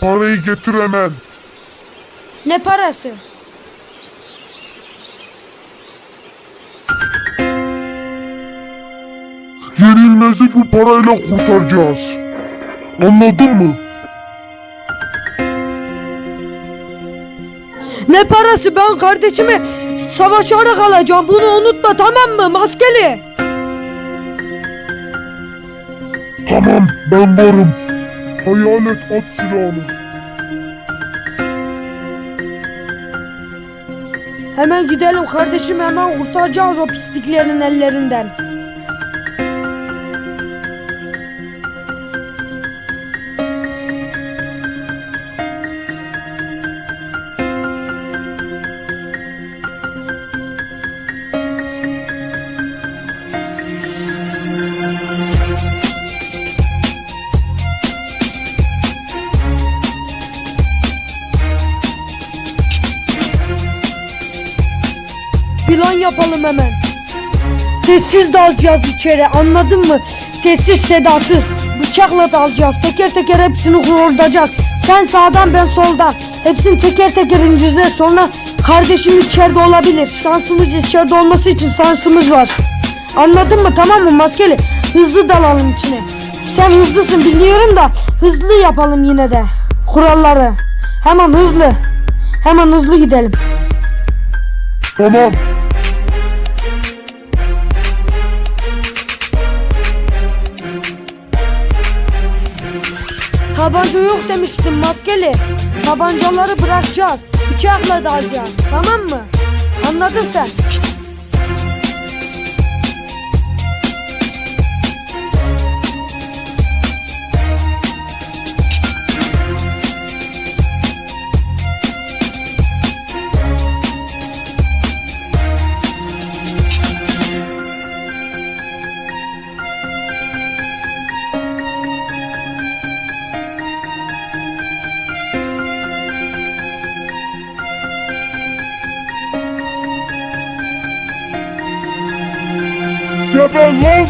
Parayı getir hemen. Ne parası? Yenilmez'i bu parayla kurtaracağız. Anladın mı? Ne parası ben kardeşimi savaşarak alacağım bunu unutma tamam mı maskeli? Tamam ben varım. Hayalet at silahını. Hemen gidelim kardeşimi hemen kurtaracağız o pisliklerin ellerinden. Plan yapalım hemen. Sessiz dalacağız içeri anladın mı? Sessiz sedasız. Bıçakla dalacağız. Teker teker hepsini kıvıracağız. Sen sağdan ben soldan. Hepsini teker teker ineceğiz. Sonra kardeşim içeride olabilir. Şansımız içeride olması için şansımız var. Anladın mı tamam mı maskeli? Hızlı dalalım içine. Sen hızlısın biliyorum da hızlı yapalım yine de. Kuralları. Hemen hızlı. Hemen hızlı gidelim. Tamam. Tabanca yok demiştim maskeli. Tabancaları bırakacağız. Bıçakla dalacağız. Tamam mı? Anladın sen? Geber lan!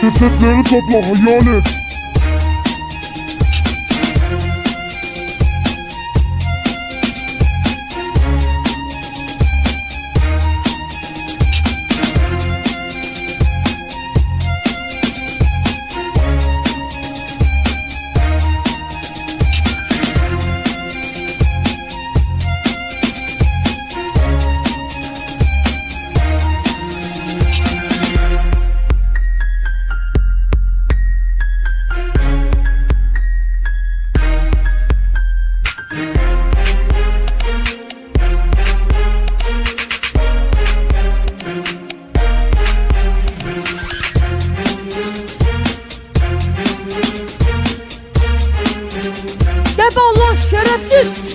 Cesetleri topla hayalet. Şerefsiz.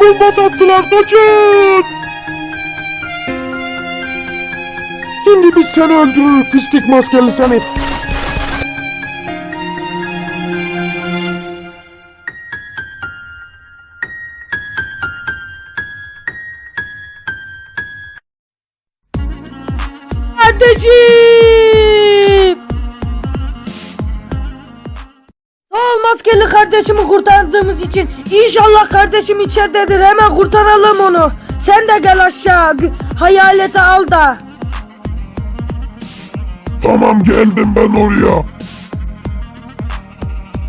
Bomba attılar kaçın! Şimdi biz seni öldürürüz pislik maskeli seni. Kardeşim. Sağ ol maskeli kardeşimi kurtardığımız için. İnşallah kardeşim içeridedir. Hemen kurtaralım onu. Sen de gel aşağı. Hayaleti al da. Tamam geldim ben oraya.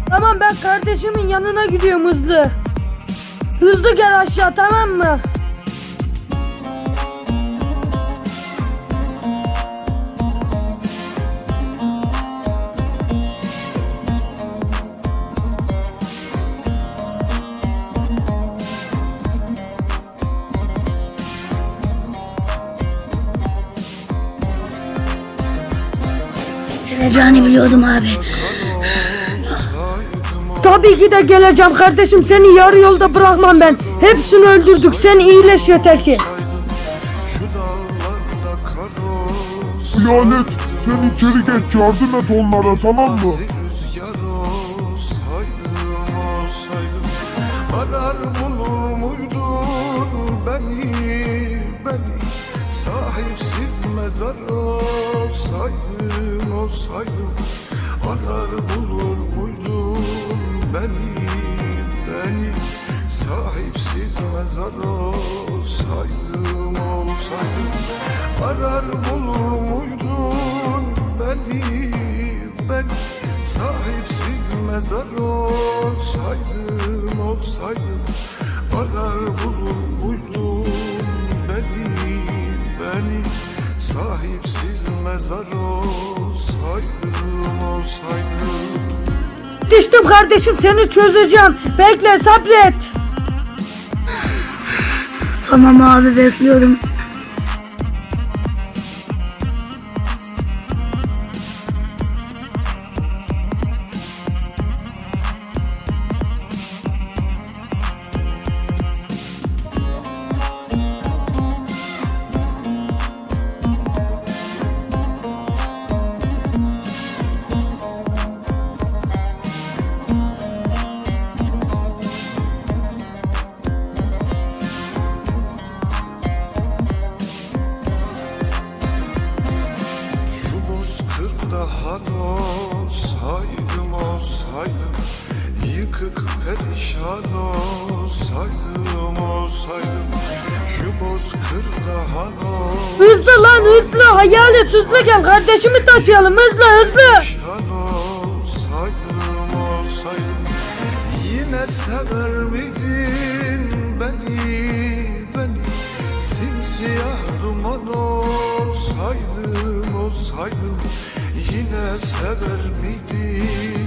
Tamam ben kardeşimin yanına gidiyorum hızlı. Hızlı gel aşağı tamam mı? Geleceğini biliyordum abi. Tabii ki de geleceğim kardeşim seni yarı yolda bırakmam ben. Hepsini öldürdük sen iyileş yeter ki. Şu dağlarda Hayalet sen içeri geç yardım et onlara tamam mı? Rüzgar Mezar olsaydım olsaydım Arar bulur muydun beni beni? Sahipsiz mezar olsaydım olsaydım Arar bulur muydun beni ben Sahipsiz mezar olsaydım olsaydım Arar bulur beni beni Sahipsiz mezar olsaydım olsaydım Düştüm kardeşim seni çözeceğim. Bekle sabret. Tamam abi bekliyorum. Olsaydım Yıkık perişan olsaydım olsaydım Şu bozkırda han Hızlı lan hızlı. Hayalet hızlı gel. Kardeşimi taşıyalım hızlı hızlı. Perişan olsaydım olsaydım Yine sever miydin beni beni Simsiyah duman olsaydım olsaydım Yine sever miydin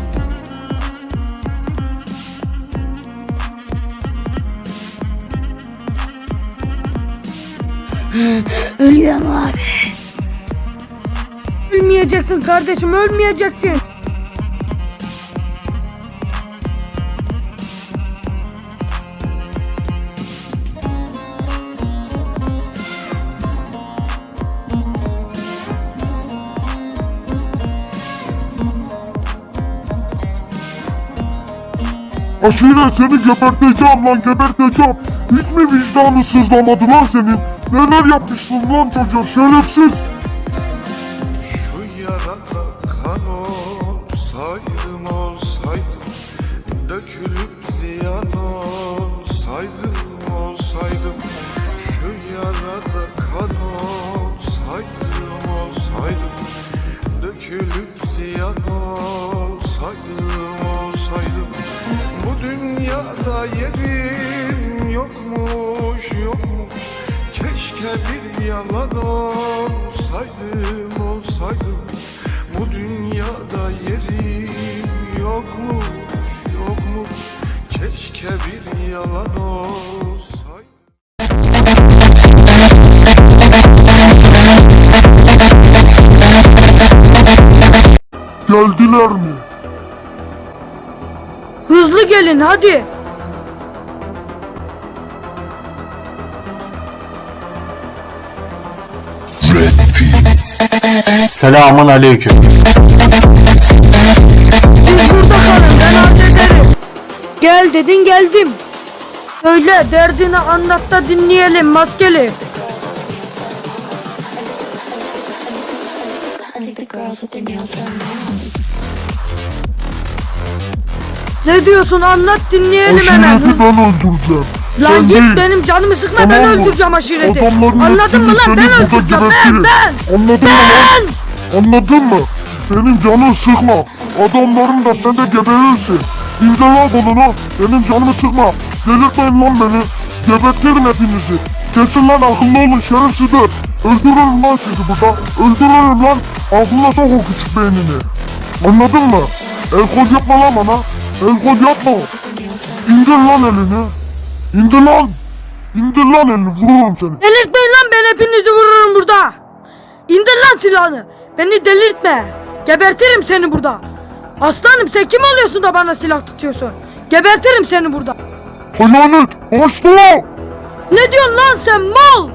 Ölüyorum abi. Ölmeyeceksin kardeşim ölmeyeceksin. Aşire seni geberteceğim lan geberteceğim. Hiç mi vicdanı sızlamadı lan senin? Neler yapmışsın lan çocuğa şerefsiz. Şu yarada kan olsaydım olsaydım Dökülüp ziyan olsaydım olsaydım. Şu yarada kan olsaydım olsaydım Dökülüp ziyan olsaydım olsaydım. Bu dünyada yerim yokmuş yokmuş Bir yalan olsaydım olsaydım Bu dünyada yerim yokmuş yokmuş Keşke bir yalan olsaydım Geldiler mi? Hızlı gelin hadi. Selamun aleyküm. Siz burada kalın ben hallederim. Gel dedin geldim. Söyle derdini anlat da dinleyelim maskeli. Ne diyorsun anlat dinleyelim hemen. Aşireti ben öldüreceğim. Lan Sen git değil. benim canımı sıkma ben Tamam mı? öldüreceğim aşireti. Anladın mı lan ben öldüreceğim ben ben. Anladın mı lan? Anladın mı? Benim canım sıkma. Adamların da sen de geberirsin. İmzala kolunu. Benim canımı sıkma. Delirtmeyin lan beni. Gebertirim hepinizi. Kesin lan akıllı olun şerefsizler. Öldürürüm lan sizi burada. Öldürürüm lan. Aklına sok o küçük beynini. Anladın mı? El kol yapma lan bana. El kol yapma. İndir lan elini. İndir lan. İndir lan elini vururum seni. Delirtmeyin lan ben hepinizi vururum burada. İndir lan silahını. Beni delirtme. Gebertirim seni burada. Aslanım sen kim oluyorsun da bana silah tutuyorsun? Gebertirim seni burada. Hayalet. Açtı. Ne diyorsun lan sen mal?